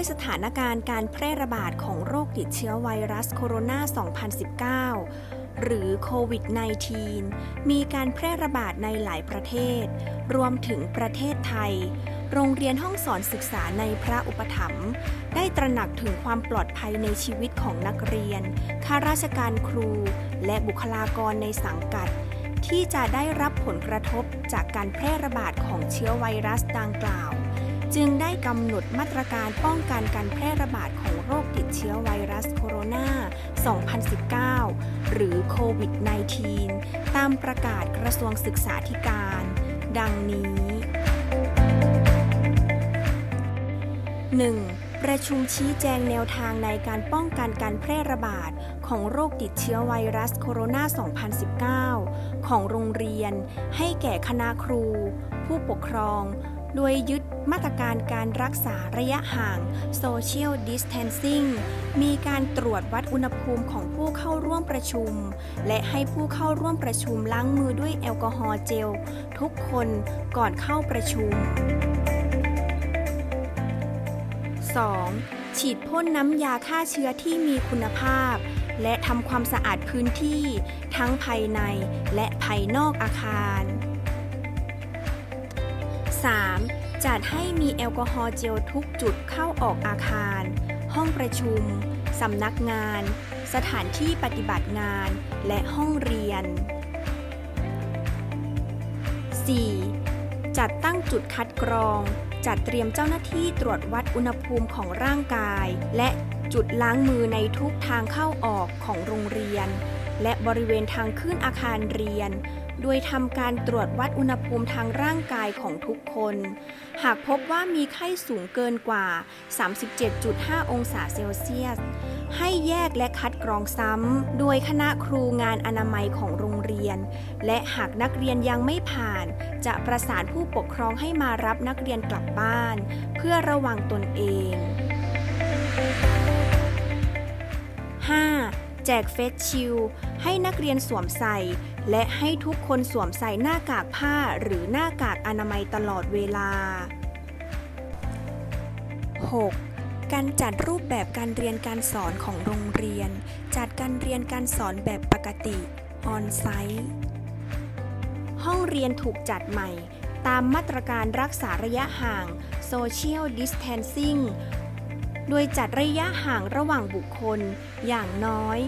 ด้วยสถานการณ์การแพร่ระบาดของโรคติดเชื้อไวรัสโคโรนา 2019 หรือโควิด -19 มีการแพร่ระบาดในหลายประเทศ รวมถึงประเทศไทย โรงเรียนห้องสอนศึกษาในพระอุปถัมภ์ได้ตระหนักถึงความปลอดภัยในชีวิตของนักเรียน ข้าราชการครู และบุคลากรในสังกัดที่จะได้รับผลกระทบจากการแพร่ระบาดของเชื้อไวรัสดังกล่าว จึงได้กำหนดมาตรการป้องกันการแพร่ระบาดของโรคติดเชื้อไวรัสโคโรนา 2019 หรือโควิด -19 ตามประกาศกระทรวงศึกษาธิการ ดังนี้ 1. ประชุมชี้แจงแนวทางในการป้องกันการแพร่ระบาดของโรคติดเชื้อไวรัสโคโรนา 2019 ของโรงเรียน ให้แก่คณะครู ผู้ปกครอง โดยยึดมาตรการการรักษาระยะห่าง Social Distancing มีการตรวจวัดอุณหภูมิของผู้เข้าร่วมประชุม และให้ผู้เข้าร่วมประชุมล้างมือด้วยแอลกอฮอล์เจล ทุกคนก่อนเข้าประชุม 2. ฉีดพ่นน้ำยาฆ่าเชื้อที่มีคุณภาพ และทำความสะอาดพื้นที่ ทั้งภายในและภายนอกอาคาร 3. จัดให้มีแอลกอฮอล์เจลทุกจุดเข้าออกอาคาร ห้องประชุม สำนักงาน สถานที่ปฏิบัติงาน และห้องเรียน 4. จัดตั้งจุดคัดกรอง จัดเตรียมเจ้าหน้าที่ตรวจวัดอุณหภูมิของร่างกาย และจุดล้างมือในทุกทางเข้าออกของโรงเรียน และบริเวณทางขึ้นอาคารเรียน โดยทำการตรวจวัดอุณหภูมิทางร่างกายของทุกคน หากพบว่ามีไข้สูงเกินกว่า 37.5 องศาเซลเซียส ให้แยกและคัดกรองซ้ำ โดยคณะครูงานอนามัยของโรงเรียน และหากนักเรียนยังไม่ผ่าน จะประสานผู้ปกครองให้มารับนักเรียนกลับบ้าน เพื่อระวังตนเอง 5. แจกเฟสชิลให้นักเรียนสวมใส่ และให้ทุกคนสวมใส่หน้ากากผ้าหรือหน้ากากอนามัยตลอดเวลา 6. การจัดรูปแบบการเรียนการสอนของโรงเรียน จัดการเรียนการสอนแบบปกติออนไซต์ห้องเรียนถูกจัดใหม่ ตามมาตรการรักษาระยะห่าง Social Distancing โดยจัดระยะห่างระหว่างบุคคลอย่างน้อย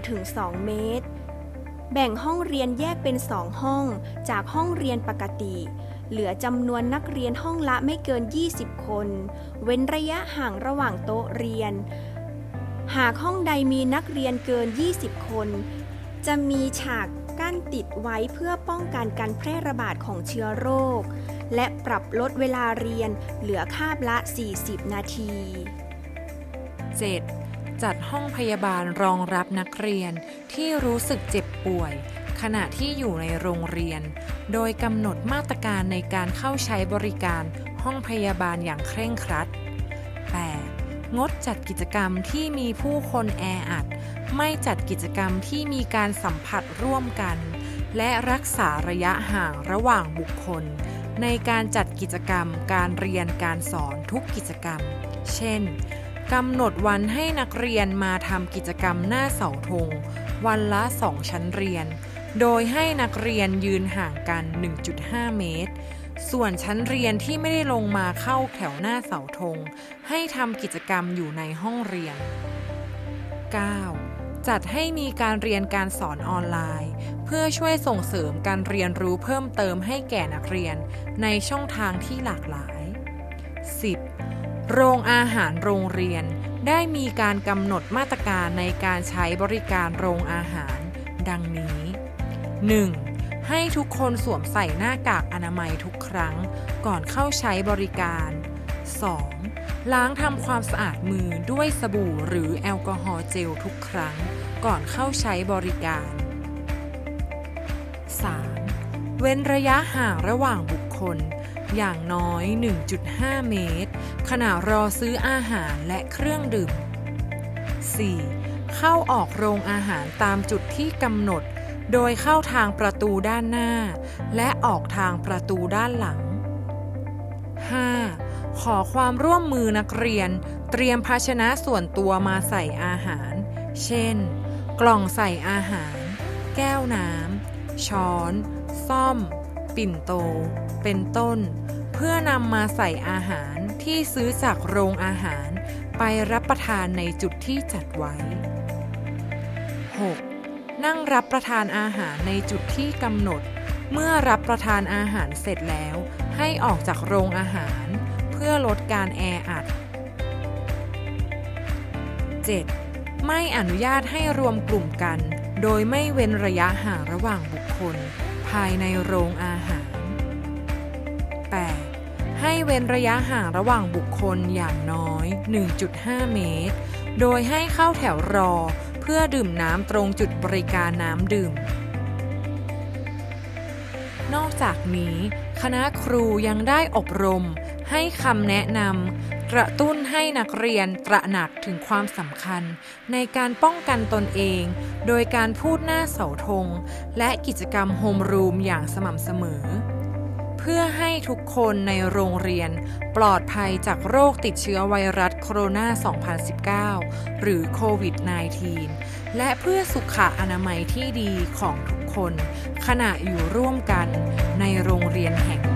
1-2 เมตร แบ่งห้องเรียนแยกเป็น 2 ห้อง จากห้องเรียนปกติ เหลือจำนวนนักเรียนห้องละไม่เกิน 20 คน เว้นระยะห่างระหว่างโต๊ะเรียน หากห้องใดมีนักเรียนเกิน 20 คน จะมีฉากกั้นติดไว้เพื่อป้องกันการแพร่ระบาดของเชื้อโรค และปรับลดเวลาเรียนเหลือคาบละ 40 นาที 7. จัดห้องพยาบาลรองรับนักเรียนที่รู้สึกเจ็บป่วย ขณะที่อยู่ในโรงเรียน โดยกำหนดมาตรการในการเข้าใช้บริการห้องพยาบาลอย่างเคร่งครัด 8. งดจัดกิจกรรมที่มีผู้คนแออัด ไม่จัดกิจกรรมที่มีการสัมผัสร่วมกัน และรักษาระยะห่างระหว่างบุคคล ในการจัดกิจกรรมการเรียนการสอนทุกกิจกรรม เช่น กำหนดวันให้นักเรียนมาทำกิจกรรมหน้าเสาธง วันละ 2 ชั้นเรียน โดยให้นักเรียนยืนห่างกัน 1.5 เมตร ส่วนชั้นเรียนที่ไม่ได้ลงมาเข้าแถวหน้าเสาธง ให้ทำกิจกรรมอยู่ในห้องเรียน 9. จัดให้มีการเรียนการสอนออนไลน์ เพื่อช่วยส่งเสริมการเรียนรู้เพิ่มเติมให้แก่นักเรียนในช่องทางที่หลากหลาย 10. โรงอาหารโรงเรียน ได้มีการกำหนดมาตรการในการใช้บริการโรงอาหาร ดังนี้ 1. ให้ทุกคนสวมใส่หน้ากากอนามัยทุกครั้ง ก่อนเข้าใช้บริการ 2. ล้างทำความสะอาดมือด้วยสบู่หรือแอลกอฮอล์เจลทุกครั้ง ก่อนเข้าใช้บริการ 3. เว้นระยะห่างระหว่างบุคคล อย่างน้อย 1.5 เมตร ขณะรอซื้ออาหารและเครื่องดื่ม 4. เข้าออกโรงอาหารตามจุดที่กำหนด โดยเข้าทางประตูด้านหน้า และออกทางประตูด้านหลัง 5. ขอความร่วมมือนักเรียน เตรียมภาชนะส่วนตัวมาใส่อาหาร เช่น กล่องใส่อาหาร แก้วน้ำ ช้อน ซ่อม ปิ่นโต เป็นต้น เพื่อนำมาใส่อาหารที่ซื้อจากโรงอาหารไปรับประทานในจุดที่จัดไว้ 6. นั่งรับประทานอาหารในจุดที่กำหนด เมื่อรับประทานอาหารเสร็จแล้ว ให้ออกจากโรงอาหาร เพื่อลดการแออัด 7. ไม่อนุญาตให้รวมกลุ่มกัน โดยไม่เว้นระยะห่างระหว่างบุคคล ภายในโรงอาหาร 8. ให้เว้นระยะห่างระหว่างบุคคลอย่างน้อย 1.5 เมตร โดยให้เข้าแถวรอเพื่อดื่มน้ำตรงจุดบริการน้ำดื่ม นอกจากนี้ คณะครูยังได้อบรมให้คำแนะนำ กระตุ้นให้นักเรียนตระหนักถึงความสำคัญ ในการป้องกันตนเอง โดยการพูดหน้าเสาธง และกิจกรรมโฮมรูมอย่างสม่ำเสมอ เพื่อให้ทุกคนในโรงเรียน ปลอดภัยจากโรคติดเชื้อไวรัสโคโรนา 2019 หรือโควิด -19 และเพื่อสุขอนามัยที่ดีของทุกคน ขณะอยู่ร่วมกันในโรงเรียนแห่ง